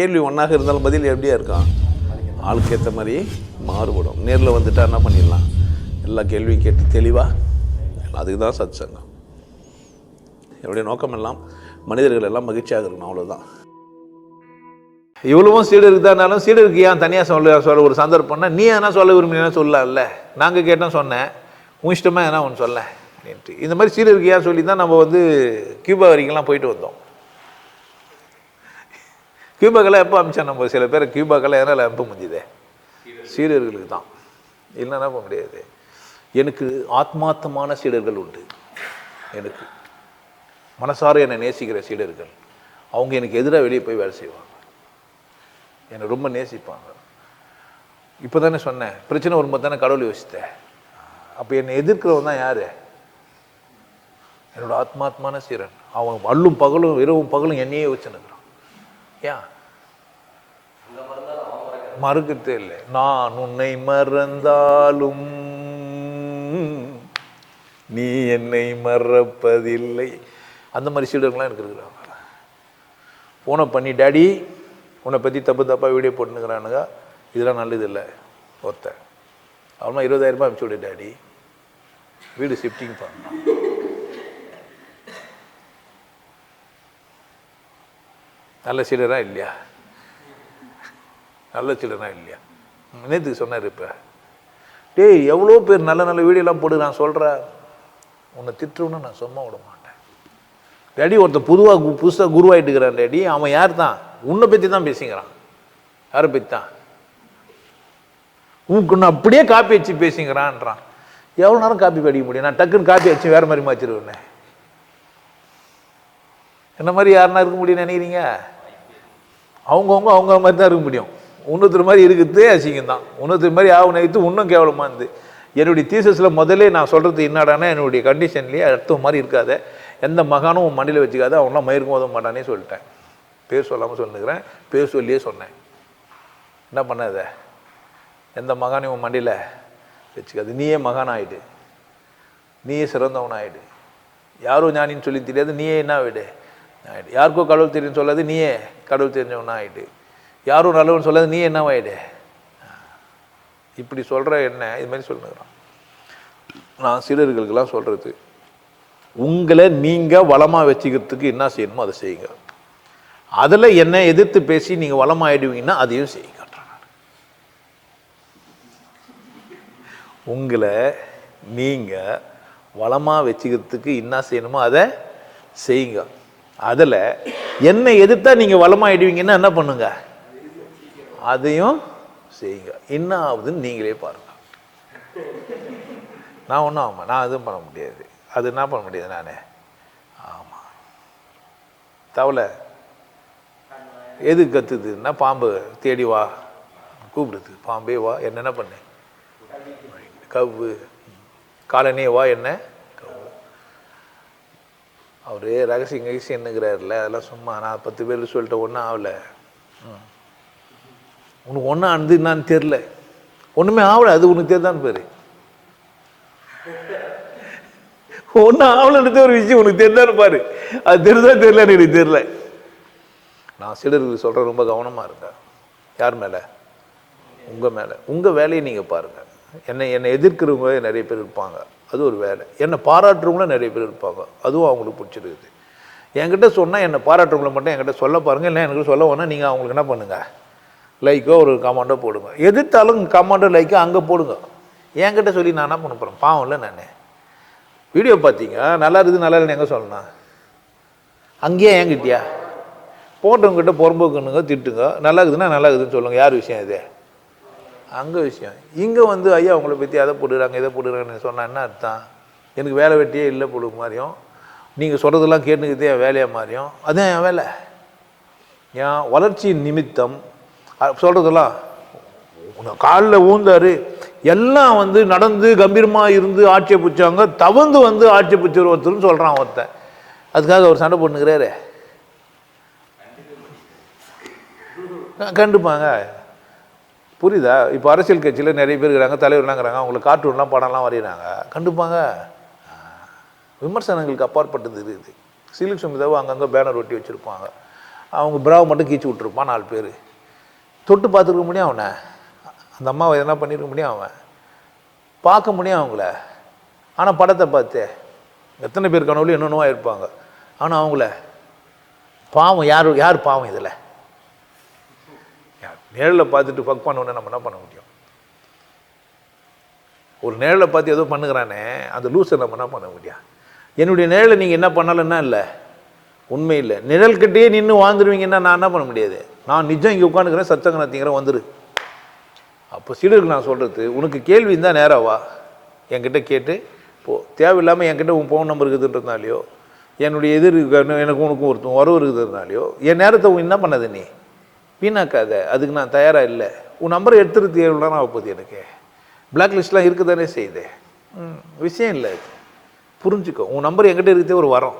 கேள்வி ஒன்றாக இருந்தாலும் பதில் எப்படியா இருக்கான் ஆளுக்கு ஏற்ற மாதிரி மாறுபடும். நேரில் வந்துட்டா என்ன பண்ணிடலாம்? எல்லா கேள்வியும் கேட்டு தெளிவாக அதுக்கு தான் சத் சங்கம் என்னுடைய நோக்கம் எல்லாம் மனிதர்கள் எல்லாம் மகிழ்ச்சியாக இருக்கணும் அவ்வளோதான் இவ்வளவும் சீடருக்கு தான் இருந்தாலும் சீடருக்கு ஏன் தனியாக சொல்ல சொல்ல ஒரு சந்தர்ப்பம்னா நீ எதனா சொல்ல விரும்பினா சொல்லல. நாங்கள் கேட்டோம் சொன்னேன். உன் இஷ்டமாக எதனா ஒன்று சொல்ல அப்படின்ட்டு. இந்த மாதிரி சீடருக்கு ஏன் சொல்லி தான் நம்ம வந்து கியூபா வரைக்கும்லாம் போயிட்டு வந்தோம். கியூபாக்கெல்லாம் எப்போ அமிச்சா நம்ம சில பேர் கியூபாக்கெல்லாம் எதனால் அனுப்ப முடிஞ்சுதே சீடர்களுக்கு தான். இல்லைன்னா போக முடியாது. எனக்கு ஆத்மார்த்தமான சீடர்கள் உண்டு. எனக்கு மனசார என்னை நேசிக்கிற சீடர்கள். அவங்க எனக்கு எதிராக வெளியே போய் வேலை செய்வாங்க. என்னை ரொம்ப நேசிப்பாங்க. இப்போ தானே சொன்னேன் பிரச்சனை வரும்போது தானே கடவுள் யோசித்தேன். அப்போ என்னை எதிர்க்கிறவன் தான் யார்? என்னோட ஆத்மாத்மான சீரன் அவன் அள்ளும் பகலும் இரவும் பகலும் என்னையே வச்சுனுக்குறான் ஏன் மறுக்கத்தே இல்லை. நான் உன்னை மறந்தாலும் நீ என்னை மறப்பதில்லை. அந்த மாதிரி சீடர்கள்லாம் எனக்கு இருக்கிறாங்க ஃபோனை பண்ணி டேடி உன்னை பற்றி தப்பு தப்பாக வீடியோ போட்டுனுக்கிறானுங்க இதெல்லாம் நல்லது இல்லை ஒருத்தன். அவனா இருபதாயிரரூபா அனுப்பிச்சு விடு டேடி வீடு ஷிஃப்டிங் பண்ணலாம் நல்ல சீடரா இல்லையா? நல்ல சீடராக இல்லையா? நேற்றுக்கு சொன்னார் இப்போ. டேய் எவ்வளோ பேர் நல்ல நல்ல வீடியோலாம் போட்டு நான் சொல்கிறேன் உன்னை திட்டுறவன்னு நான் சும்மா விட மாட்டேன். டேடி ஒருத்தன் புதுவாக புதுசாக குருவாயிட்டு இருக்கிறான் டேடி. அவன் யார் தான் உன்னை பற்றி தான் பேசிங்கிறான் யாரை பற்றி தான் உனக்கு நான் அப்படியே காப்பி வச்சு பேசிங்கிறான்றான் எவ்வளோ நேரம் காப்பி படிக்க முடியும்? நான் டக்குன்னு காப்பி வச்சு வேறு மாதிரி மாற்றிடுவேன் என்ன மாதிரி யாருன்னா இருக்க முடியும்னு நினைக்கிறீங்க? அவங்கவுங்க அவங்க மாதிரி தான் இருக்க முடியும். இன்னொருத்தர் மாதிரி இருக்கிறதே அசிங்கம் தான் இன்னொருத்தர் மாதிரி ஆகும் நினைத்து இன்னும் கேவலமாக இருந்து. என்னுடைய தீசஸில் முதல்ல நான் சொல்கிறது என்னடானா என்னுடைய கண்டிஷன்லேயே அடுத்த மாதிரி இருக்காத. எந்த மகானும் உன் மண்டியில் வச்சுக்காத அவங்களாம் மயிருக்கும் உதவ மாட்டானே சொல்லிட்டேன். பேர் சொல்லாமல் சொல்லுகிறேன் பேர் சொல்லியே சொன்னேன். என்ன பண்ணாத? எந்த மகானையும் உன் மண்டியில் வச்சுக்காது. நீயே மகான் ஆகிடு நீயே சிறந்தவன் ஆகிடு யாரும் ஞானின்னு சொல்லி தெரியாது. நீயே என்ன ஆகிடு ஆகிடு யாருக்கோ கடவுள் தெரியும் சொல்லாது. நீயே கடவுள் தெரிஞ்சவனா ஆகிட்டு யாரும் நல்லவன் சொல்லாது நீ என்னவாயிடு இப்படி சொல்கிற என்ன இது மாதிரி சொல்லுங்கிறான் நான் சிலர்களுக்கெல்லாம் சொல்கிறது உங்களை நீங்கள் வளமாக வச்சுக்கிறதுக்கு என்ன செய்யணுமோ அதை செய்யுங்க. அதில் என்ன எதிர்த்து பேசி நீங்கள் வளமாயிடுவீங்கன்னா அதையும் செய்யுங்க. உங்களை நீங்கள் வளமாக வச்சுக்கிறதுக்கு என்ன செய்யணுமோ அதை செய்யுங்க. அதில் என்னை எதிர்த்தா நீங்கள் வளமாயிடுவீங்கன்னா என்ன பண்ணுங்க? அதையும் செய்யுங்க. என்ன ஆகுதுன்னு நீங்களே பாருங்க. நான் ஒன்றும் ஆமாம் நான் எதுவும் பண்ண முடியாது. அது என்ன பண்ண முடியாது நானே? ஆமாம் தவளை. எது கத்துதுன்னா பாம்பு தேடி வா. கூப்பிடுது. பாம்பே வா என்னென்ன பண்ணு? கவ்வு. காலனே வா என்ன? அவரே ரகசியம் ககசியம் என்னங்கிறாருல அதெல்லாம் சும்மா நான் பத்து பேர் சொல்லிட்டு ஒன்றும் ஆகலை ம். உனக்கு ஒன்றும் ஆனது என்னான்னு தெரில ஒன்றுமே ஆகலை அது உனக்கு தெரிதான் பேர். ஒன்றும் ஆகலைன்றது ஒரு விஷயம் உனக்கு தெரிந்தான்னு பாரு. அது தெரிதா தெரியலன்னு எனக்கு தெரில நான் சிலருக்கு சொல்கிறேன் ரொம்ப கவனமாக இருக்கேன் யார் மேலே? உங்கள் மேலே. உங்கள் வேலையை நீங்கள் பாருங்கள் என்னை என்னை எதிர்க்கிறவங்க நிறைய பேர் இருப்பாங்க. அது ஒரு வேலை. என்னை பாராட்டுறவங்களும் நிறைய பேர் இருப்பாங்க. அதுவும் அவங்களுக்கு பிடிச்சிருக்குது. என்கிட்ட சொன்னால் என்னை பாராட்டுறவங்களை மட்டும் என்கிட்ட சொல்ல பாருங்கள் இல்லை எனக்கு சொல்ல வேணால் நீங்கள் அவங்களுக்கு என்ன பண்ணுங்கள் லைக்கோ ஒரு கமாண்டோ போடுங்க. எதிர்த்தாலும் கமாண்டோ லைக்கோ அங்கே போடுங்க. என்கிட்ட சொல்லி நான் என்ன பண்ண போகிறேன் பாவம் இல்லை நான். வீடியோ பார்த்தீங்க? நல்லா இருக்குது நல்லா இல்லைன்னு எங்கே சொல்லணும்? அங்கேயே என்கிட்டயா? போட்டவங்ககிட்ட புறம்போக்குனுங்க திட்டுங்க. நல்லா இருக்குதுன்னா நல்லா இருக்குதுன்னு சொல்லுங்கள் யார் விஷயம் இது? அங்கே விஷயம். இங்கே வந்து ஐயா உங்களை பற்றி அதை போடுறாங்க இதை போடுறாங்கன்னு சொன்னால் என்ன அர்த்தம்? எனக்கு வேலை வெட்டியே இல்லை போடு மாதிரியும் நீங்கள் சொல்கிறதெல்லாம் கேட்டுக்கிட்டே என் வேலையாக மாதிரியும் அதுதான் என் வேலை. என் வளர்ச்சி நிமித்தம். சொல்கிறதெல்லாம் காலில் ஊந்தார். எல்லாம் வந்து நடந்து கம்பீரமாக இருந்து ஆட்சியை பிடிச்சவங்க தவந்து வந்து ஆட்சியை பிடிச்சவர் ஒருத்தர்னு சொல்கிறான் ஒருத்தன். அதுக்காக அவர் சண்டை போட்டுக்கிறாரு கண்டுப்பாங்க புரியுதா? இப்போ அரசியல் கட்சியில் நிறைய பேர் இருக்கிறாங்க தலைவர்லாங்கிறாங்க அவங்களுக்கு கார்ட்டூன்லாம் படம்லாம் வரைகிறாங்க கண்டுப்பாங்க. விமர்சனங்களுக்கு அப்பாற்பட்டது இருக்குது சிலிக் சுமிதாவும் அங்கங்கே பேனர் ஒட்டி வச்சுருப்பாங்க. அவங்க பிராவை மட்டும் கீச்சு விட்ருப்பான் நாலு பேர். தொட்டு பார்த்துருக்க முடியும் அவனை. அந்த அம்மாவை எதனா பண்ணியிருக்க முடியும் அவன். பார்க்க முடியும் அவங்கள. ஆனால் படத்தை பார்த்து எத்தனை பேர் கனவுலையும் என்னென்னவா இருப்பாங்க ஆனால் அவங்கள பாவம் யார் யார் பாவம் இதில்? நேரில் பார்த்துட்டு ஃபக் பண்ண நம்ம என்ன பண்ண முடியும்? ஒரு நேரில் பார்த்து ஏதோ பண்ணுகிறானே அந்த லூஸை நம்ம என்ன பண்ண முடியும் என்னுடைய நிழலில் நீங்கள் என்ன பண்ணலைன்னா இல்லை உண்மை இல்லை. நிழல் கிட்டேயே நின்று வாழ்ந்துருவீங்கன்னா நான் என்ன பண்ண முடியாது? நான் நிஜம் இங்கே உட்காந்துக்கிறேன் சத்தங்க நத்திங்கிறேன் வந்துரு. அப்போ சீடருக்கு நான் சொல்கிறது உனக்கு கேள்வி இருந்தால் நேரா வா. என்கிட்ட கேட்டு போ. தேவையில்லாமல் என்கிட்ட உன் ஃபோன் நம்பர் இருக்குதுன்றதுனாலையோ என்னுடைய எதிர் எனக்கு உனக்கு ஒருத்தன் உறவு இருக்குதுனாலையோ என் நேரத்தை உன் என்ன பண்ணது நீ? வீணாக்காத அதுக்கு நான் தயாராக இல்லை. உன் நம்பரை எடுத்துறது எவ்வளோ நேரம் ஆக போகுது எனக்கு. பிளாக் லிஸ்ட்லாம் இருக்க தானே செய்யுது ம், விஷயம் இல்லை அது. புரிஞ்சுக்கோ உன் நம்பர் என்கிட்ட இருக்கிறதே ஒரு வரம்.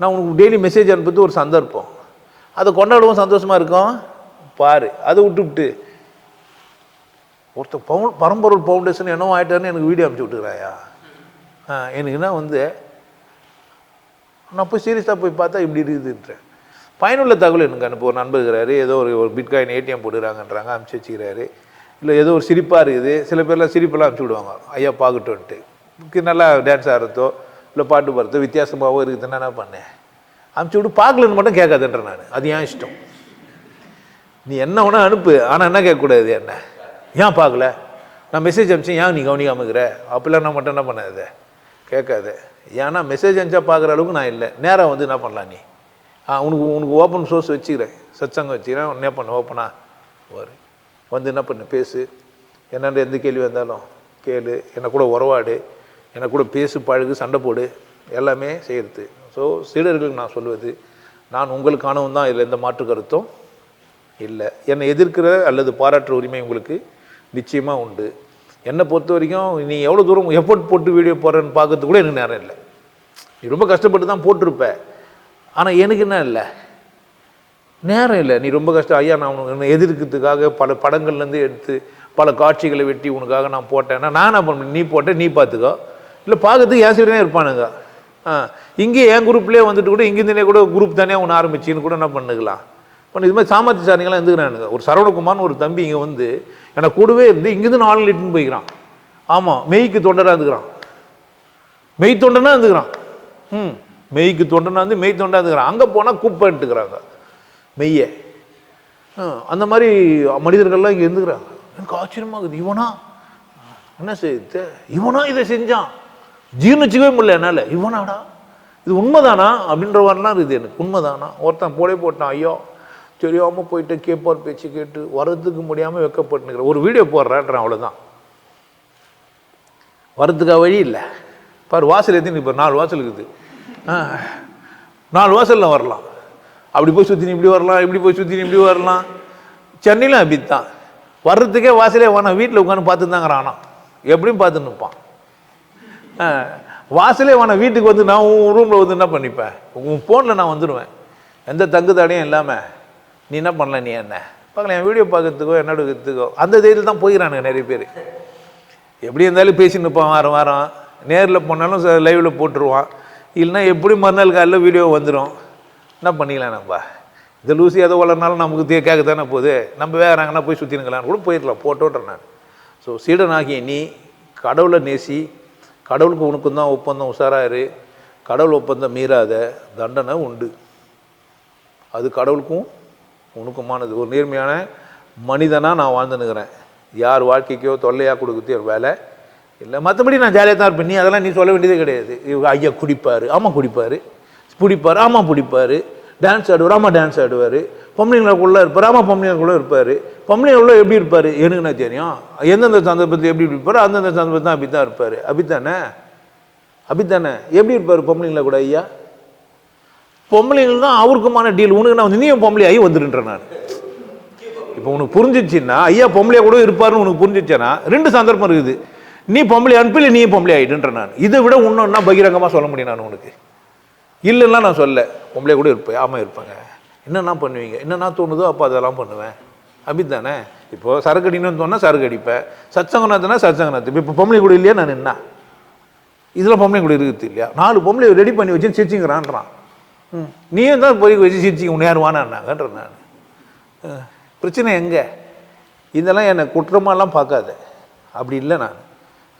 நான் உனக்கு டெய்லி மெசேஜ் அனுப்புறது ஒரு சந்தர்ப்பம். அதை கொண்டாடவும் சந்தோஷமாக இருக்கும். பாரு அதை விட்டுவிட்டு ஒருத்தர் பவுன் பரம்பொருள் ஃபவுண்டேஷன் என்னவோ ஆகிட்டாருன்னு எனக்கு வீடியோ அனுப்பிச்சி விட்டுக்கிறாயா? ஆ எனக்கு என்ன வந்து நான் போய் சீரியஸாக போய் பார்த்தா இப்படி இருக்குதுன்றேன். பயனுள்ள தகவல் எனக்கு அனுப்ப. ஒரு நண்பர் ஏதோ ஒரு ஒரு பிட்காயின் ஏடிஎம் போட்டுக்கிறாங்கன்றாங்க அனுப்பிச்சி வச்சுக்கிறாரு. இல்லை ஏதோ ஒரு சிரிப்பாக இருக்குது. சில பேர்லாம் சிரிப்பெல்லாம் அனுப்பிச்சி விடுவாங்க. ஐயா பார்க்கட்டும்ன்ட்டு நல்லா டான்ஸ் ஆடுறதோ இல்லை பாட்டு பாடுறதோ வித்தியாசமாகவும் இருக்குதுன்னா என்ன பண்ணேன்? அனுப்பிச்சி விட்டு பார்க்கலன்னு மட்டும் கேட்காதுன்றேன் நான். அது ஏன் இஷ்டம்? நீ என்ன வேணால் அனுப்பு. ஆனால் என்ன கேட்கக்கூடாது என்ன? ஏன் பார்க்கல நான் மெசேஜ் அனுப்பிச்சேன் ஏன் நீ கவனிக்காமக்கிற அப்படிலாம் நான் மட்டும் என்ன பண்ணாத? கேட்காது. ஏன்னா மெசேஜ் அனுப்பிச்சா பார்க்குற அளவுக்கு நான் இல்லை. நேராக வந்து என்ன பண்ணலாம் நீ? உனக்கு உனக்கு ஓப்பன் சோர்ஸ் வச்சுக்கிறேன். சச்சங்கம் வச்சுக்கிறேன். என்ன பண்ண ஓப்பனா வரு. வந்து என்ன பண்ணு பேசு. என்னென்ன எந்த கேள்வி வந்தாலும் கேளு. என்னை கூட உறவாடு. என்னை கூட பேசு பழகு சண்டை போடு. எல்லாமே செய்கிறது ஸோ சீடர்களுக்கு நான் சொல்வது நான் உங்களுக்கானவன் தான். இதில் எந்த மாற்று கருத்தும் இல்லை. என்னை எதிர்க்கிற அல்லது பாராட்டுற உரிமை உங்களுக்கு நிச்சயமாக உண்டு. என்னை பொறுத்த வரைக்கும் நீ எவ்வளோ தூரம் எஃபோர்ட் போட்டு வீடியோ போடுறேன்னு பார்க்கறதுக்கு கூட எனக்கு நேரம் இல்லை. நீ ரொம்ப கஷ்டப்பட்டு தான் போட்டிருப்பேன் ஆனால் எனக்கு என்ன இல்லை. நேரம் இல்லை. நீ ரொம்ப கஷ்டம். ஐயா நான் உனக்கு எதிர்க்கிறதுக்காக பல படங்கள்லேருந்து எடுத்து பல காட்சிகளை வெட்டி உனக்காக நான் போட்டேன்னா நான் என்ன பண்ண நீ போட்டேன் நீ பார்த்துக்கோ. இல்லை பார்க்கறதுக்கு என் இருப்பானுங்க. ஆ இங்கே என் குரூப்லேயே வந்துட்டு கூட இங்கேருந்தே கூட குரூப் தானே ஒன்று ஆரம்பிச்சின்னு கூட என்ன பண்ணுக்கலாம்? பண்ண இது மாதிரி சாமர்த்தியசாரிங்களாம் இருந்துக்கிறானுங்க ஒரு சரவணகுமார்னு ஒரு தம்பி இங்கே வந்து எனக்கு கூடவே இருந்து இங்கேருந்து நாலு லிட்டுன்னு போய்க்கிறான். ஆமாம் மெய்க்கு தொண்டராக இருந்துக்கிறான். மெய் தொண்டனாக இருந்துக்கிறான். ம். மெய்க்கு தொண்டனா வந்து மெய் தொண்டாந்துக்கிறான் அங்கே போனால் குப்பைன்ட்டுக்கிறாங்க மெய்யை. அந்த மாதிரி மனிதர்கள்லாம் இங்கே இருந்துக்கிறாங்க. எனக்கு ஆச்சரியமாக இருக்குது. இவனா? என்ன செய்யுது இவனா இதை செஞ்சான். ஜீர்ணிச்சிக்கவே முடியல என்னால். இவனாடா? இது உண்மைதானா? அப்படின்ற மாதிரிலாம் இருக்குது எனக்கு. உண்மைதானா? ஒருத்தன் போடே போட்டான். ஐயோ தெரியாமல் போயிட்டு கேப்பார் பேச்சு கேட்டு வரதுக்கு முடியாமல் வெக்கப்பட்டுனுக்கிற ஒரு வீடியோ போடுறேன்றேன் அவ்வளோதான் வரதுக்காக வழி இல்லை. பார் வாசல் எத்தனை இப்போ நாலு வாசல் இருக்குது. நாலு வாசலில் வரலாம். அப்படி போய் சுற்றி இப்படி வரலாம் இப்படி போய் சுற்றி இப்படி வரலாம். சென்னையிலும் அப்படி தான் வர்றதுக்கே வாசலே வேணாம் வீட்டில் உட்காந்து பார்த்துருந்தாங்கிறான் ஆனால் எப்படியும் பார்த்து நிற்பான் வாசலே வேணாம் வீட்டுக்கு வந்து நான் உன் ரூமில் வந்து என்ன பண்ணிப்பேன்? உன் ஃபோனில் நான் வந்துடுவேன். எந்த தங்கு தடையும் இல்லாமல் நீ என்ன பண்ணல நீ என்ன? பார்க்கலாம் என் வீடியோ பார்க்கறதுக்கோ என்ன எடுக்கிறதுக்கோ. அந்த தைரியத்தில் தான் போயிடறானுங்க நிறைய பேர். எப்படி இருந்தாலும் பேசி நிற்பான் வாரம் வாரம். நேரில் போனாலும் லைவில் போட்டுருவான். இல்லைன்னா எப்படி மறுநாள் காலையில் வீடியோ வந்துடும் என்ன பண்ணிக்கலாம் நம்ம? இந்த லூசி எதை வளர்னாலும் நமக்கு தே கேட்க தானே போகுது. நம்ம வேறாங்கன்னா போய் சுற்றினுங்களான்னு கூட போயிடலாம் போட்டோன்றேன் நான். ஸோ சீடனாகிய நீ கடவுளை நேசி கடவுளுக்கு உனக்கும் தான் ஒப்பந்தம் உஷாராரு கடவுள் ஒப்பந்தம் மீறாத தண்டனை உண்டு. அது கடவுளுக்கும் உனக்குமானது. ஒரு நேர்மையான மனிதனாக நான் வாழ்ந்துனுக்கிறேன் யார் வாழ்க்கைக்கோ தொல்லையாக கொடுக்குறது ஒரு வேலை இல்லை மற்றபடி நான் ஜாலியாக தான் இருப்பேன். நீ அதெல்லாம் நீ சொல்ல வேண்டியதே கிடையாது. ஐயா குடிப்பார் ஆமாம் குடிப்பார் பிடிப்பார் ஆமாம் பிடிப்பார் டான்ஸ் ஆடுவார் ஆமாம் டான்ஸ் ஆடுவார் பொம்பளைங்களுக்குள்ளே இருப்பார் ஆமாம் பொம்பளைங்களுக்குள்ளே இருப்பார். பொம்பளைங்களுக்குள்ள எப்படி இருப்பார்? எனக்கு என்ன தெரியும்? எந்தெந்த சந்தர்ப்பத்தில் எப்படி இருப்பார் அந்தந்த சந்தர்ப்பத்தில் அப்படி தான் இருப்பார். அப்படித்தானே? அப்படித்தானே? எப்படி இருப்பார் பொம்பளைங்கள கூட ஐயா? பொம்பளைங்கள் தான் அவருக்குமான டீல் உனக்கு நான் வந்து நீயும் பொம்பளை ஐயா வந்துடுன்றேன் நான். இப்போ உனக்கு புரிஞ்சிச்சின்னா ஐயா பொம்பளையா கூட இருப்பாருன்னு உனக்கு புரிஞ்சிச்சேன்னா ரெண்டு சந்தர்ப்பம் இருக்குது. நீ பொம்பளை அனுப்பி இல்லை நீ பொம்பளை ஆகிட்டுன்ற நான். இதை விட இன்னொன்னா பகிரங்கமாக சொல்ல முடியும் நான் உனக்கு. இல்லைன்னா நான் சொல்ல பொம்பளை கூட இருப்பேன் ஆமாம் இருப்பேங்க. என்னென்னா பண்ணுவீங்க? என்னென்னா தோணுதோ அப்போ அதெல்லாம் பண்ணுவேன். அப்படித்தானே? இப்போ சரக்கு அடிக்கணும்னு சொன்னால் சரக்கு அடிப்பேன் சச்சங்கநாத்துனா சச்சங்கநாத்து இப்போ பொம்பளை கூட இல்லையா? நான் என்ன? இதில் பொம்பளை கூட இருக்குது இல்லையா? நாலு பொம்பளை ரெடி பண்ணி வச்சு சிரிச்சுங்கிறான்றான் ம். நீயும் தான் போய் வச்சு சிரிச்சு உன்னை யார் வானான்னாங்கன்ற நான். பிரச்சனை எங்கே? இதெல்லாம் என்னை குற்றமாலாம் பார்க்காத. அப்படி இல்லை நான்.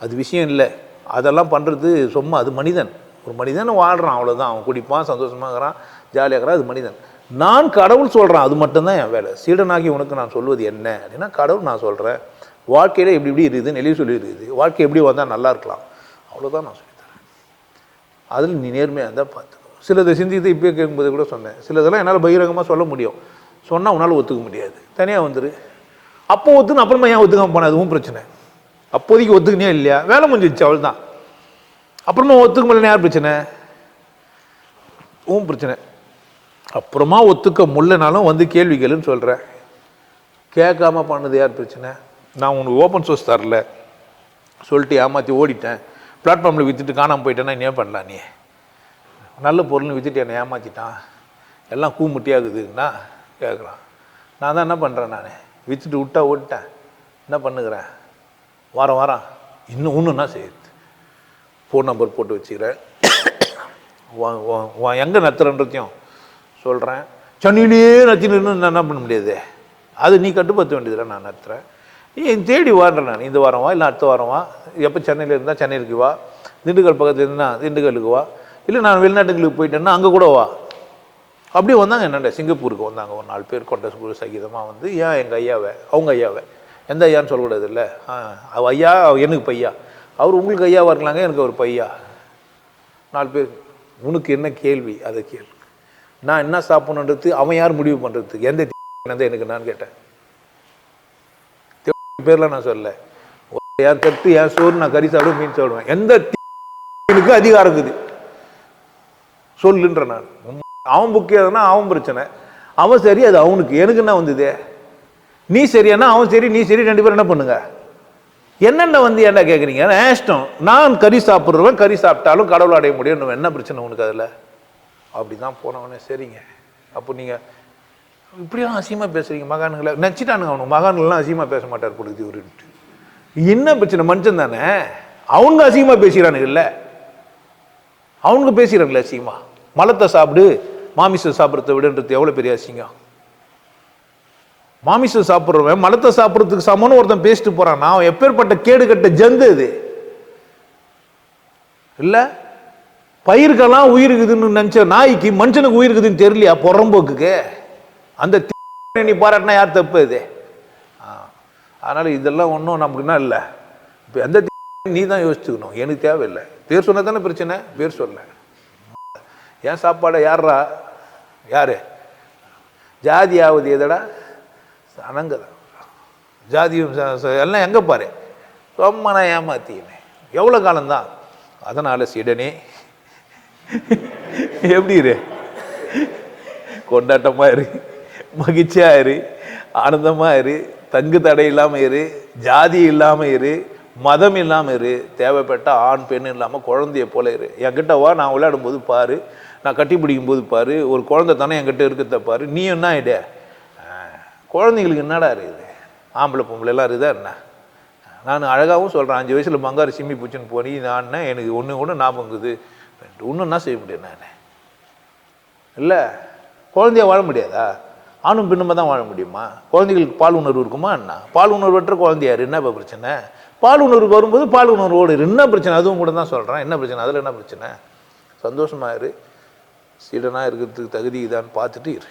அது விஷயம் இல்லை. அதெல்லாம் பண்ணுறது சும்மா அது மனிதன். ஒரு மனிதன் வாழ்கிறான் அவ்வளோதான் அவன் குடிப்பான் சந்தோஷமாக இருக்கிறான் ஜாலியாக இருக்கிறான் அது மனிதன். நான் கடவுள் சொல்கிறேன் அது மட்டும்தான் என் வேலை. சீடனாகி உனக்கு நான் சொல்வது என்ன? அப்படின்னா கடவுள் நான் சொல்கிறேன் வாழ்க்கையில் இப்படி இப்படி இருக்குது நெளிவு சொல்லி இருக்குது வாழ்க்கை எப்படி வந்தால் நல்லா இருக்கலாம்? அவ்வளோதான் நான் சொல்லித்தரேன் அதில் நீ நேர்மையாக இருந்தால் பார்த்துக்கோ. சிலதை சிந்தித்து இப்போ கேட்கும்போது கூட சொன்னேன். சிலதெல்லாம் என்னால் பகிரங்கமாக சொல்ல முடியும். சொன்னால் உன்னால் ஒத்துக்க முடியாது. தனியாக வந்துடு அப்போ ஒத்துன்னு அப்புறமா ஏன் ஒத்துக்காம போனேன் அதுவும் பிரச்சனை. அப்போதைக்கு ஒத்துக்கினே இல்லையா? வேலை முடிஞ்சிச்சு அவள் தான் அப்புறமா ஒத்துக்க முடியல யார் பிரச்சனை? உன் பிரச்சனை. அப்புறமா ஒத்துக்க முடியலனாலும் வந்து கேள்வி கேளுன்னு சொல்கிறேன் கேட்காம பண்ணது யார் பிரச்சனை? நான் உனக்கு ஓப்பன் சோர்ஸ் தரல. சொல்லிட்டு ஏமாற்றி ஓடிட்டேன். பிளாட்ஃபார்மில் விற்றுட்டு காணாமல் போயிட்டேன்னா என்ன பண்ணலாம் நீ? நல்ல பொருள்னு விற்றுட்டு என்னை ஏமாற்றிட்டான் எல்லாம் கூமுட்டியாகுதுன்னா கேட்குறான் நான் தான் என்ன பண்ணுறேன் நான்? விற்றுட்டு விட்டா ஓடிட்டேன். என்ன பண்ணுகிறேன்? வாரம் வாரம். இன்னும் ஒன்று என்ன செய்யுது ஃபோன் நம்பர் போட்டு வச்சுக்கிறேன். எங்கே நத்துறன்றதையும் சொல்கிறேன் சென்னையிலேயே நச்சுன்னு நான் என்ன பண்ண முடியாது? அது நீ கட்டுப்படுத்த வேண்டியதில்லை நான் நடத்துகிறேன் நீ தேடி வாடுறேன் நான். இந்த வாரம் வா இல்லை அடுத்த வாரம் வா. எப்போ சென்னையில் இருந்தால் சென்னைக்கு வா. திண்டுக்கல் பக்கத்தில் இருந்தால் திண்டுக்கலுக்கு வா. இல்லை நான் வெளிநாட்டுகளுக்கு போயிட்டேன்னா அங்கே கூட வா. அப்படியே வந்தாங்க என்னண்ட? சிங்கப்பூருக்கு வந்தாங்க ஒரு நாலு பேர். கொண்ட குரு சகிதமாக வந்து ஏன் எங்கள் ஐயாவை? அவங்க ஐயாவை. எந்த ஐயான்னு சொல்லக்கூடாது இல்லை அவ ஐயா எனக்கு பையா. அவர் உங்களுக்கு ஐயாவாக இருக்கலாங்க எனக்கு ஒரு பையா. நாலு பேர் உனக்கு என்ன கேள்வி? அதை கேள்வி நான் என்ன சாப்பிடணுன்றது அவன் யார் முடிவு பண்ணுறதுக்கு எந்த என்னது எனக்கு நான் கேட்டேன். பேர்லாம் நான் சொல்லலை. என் தட்டு என் சோறு நான் கறி சாப்பிடுவேன் மீன் சாப்பிடுவேன். எந்த எனக்கு அதிகாரம் இருக்குது. சொல்லுன்ற நான். அவன் புக் எதுனா அவன் பிரச்சனை. அவன் சரி அது அவனுக்கு. எனக்கு என்ன வந்தது? நீ சரியானா அவன் சரி நீ சரி ரெண்டு பேரும் என்ன பண்ணுங்க? என்னென்ன வந்து என்ன கேட்குறீங்க நான் இஷ்டம் நான் கறி சாப்பிட்றவன் கறி சாப்பிட்டாலும் கடவுள் அடைய முடியும். என்ன பிரச்சனை உனக்கு அதில்? அப்படி தான் போனவனே சரிங்க. அப்போ நீங்கள் இப்படியெல்லாம் அசியமாக பேசுகிறீங்க மகானுங்களை நச்சிட்டானுங்க அவனுக்கு மகான்கள்லாம் அசியமாக பேச மாட்டார் கொடுக்குது இவருன்ட்டு என்ன பிரச்சனை? மனுஷன் தானே. அவனுங்க அசிங்கமாக பேசுகிறானுங்க இல்லை. அவனுங்க பேசுகிறாங்களே அசிங்கமா. மலத்தை சாப்பிடு மாமிசம் சாப்பிட்றத விடன்றது எவ்வளோ பெரிய அசிங்கம்? மாமிசம் சாப்பிட்றவன் மலத்தை சாப்பிட்றதுக்கு சமன்னு ஒருத்தன் பேசிட்டு போறான். நான் எப்பேற்பட்ட கேடு கட்ட ஜந்து இது. இல்லை? பயிருக்கெல்லாம் உயிர் இருக்குதுன்னு நினச்ச நாய்க்கு மனுஷனுக்கு உயிர் இருக்குதுன்னு தெரியலையா புறம்போக்குக்கு? அந்த நீ பாராட்டினா யார் தப்பு இது? அதனால் இதெல்லாம் ஒன்றும் நமக்குன்னா இல்லை. இப்போ எந்த நீ தான் யோசிச்சுக்கணும். எனக்கு தேவையில்லை. பேர் சொன்னா தானே பிரச்சனை? பேர் சொல்ல. ஏன் சாப்பாடை யாரா யார்? ஜாதி ஆகுது எதடா? அனங்கதான் ஜாதியும் எல்லாம் எங்கே பாரு? ரொம்ப நான் எவ்வளோ காலம்தான்? அதனால் சிடனே எப்படி இரு? கொண்டாட்டமாக இரு. மகிழ்ச்சியாக இரு. ஆனந்தமாக இரு. தங்கு தடை இல்லாமல் இரு. ஜாதி இல்லாமல் இரு. மதம் இல்லாமல் இரு. தேவைப்பட்ட ஆண் பெண் இல்லாமல் குழந்தைய போல இரு. என்கிட்ட வா நான் விளையாடும் போது பாரு. நான் கட்டி பிடிக்கும் போது பாரு. ஒரு குழந்தை தானே என்கிட்ட இருக்கிறத பாரு. நீ என்ன ஆயிட குழந்தைங்களுக்கு என்னடா இருக்குது ஆம்பளை பொம்பளை எல்லாம் இருக்குதா என்ன? நான் அழகாகவும் சொல்கிறேன் அஞ்சு வயசில் மங்காரு சிம்மி பூச்சின்னு போனி நான் எனக்கு ஒன்று கூட ஞாபகம் இருக்குது. ஒன்றும் என்ன செய்ய முடியும் நான்? இல்லை குழந்தைய வாழ முடியாதா? ஆணும் பெண்ணுமா தான் வாழ முடியுமா? குழந்தைகளுக்கு பால் உணர்வு இருக்குமா என்ன? பால் உணர்வற்ற குழந்தையாரு என்ன இப்போ பிரச்சனை? பால் உணர்வு வரும்போது பால் உணர்வோடு ஓடு என்ன பிரச்சனை? அதுவும் கூட தான் சொல்கிறேன் என்ன பிரச்சனை? அதில் என்ன பிரச்சனை? சந்தோஷமா இரு. சீடனாக இருக்கிறதுக்கு தகுதி இதான்னு பார்த்துட்டு இரு.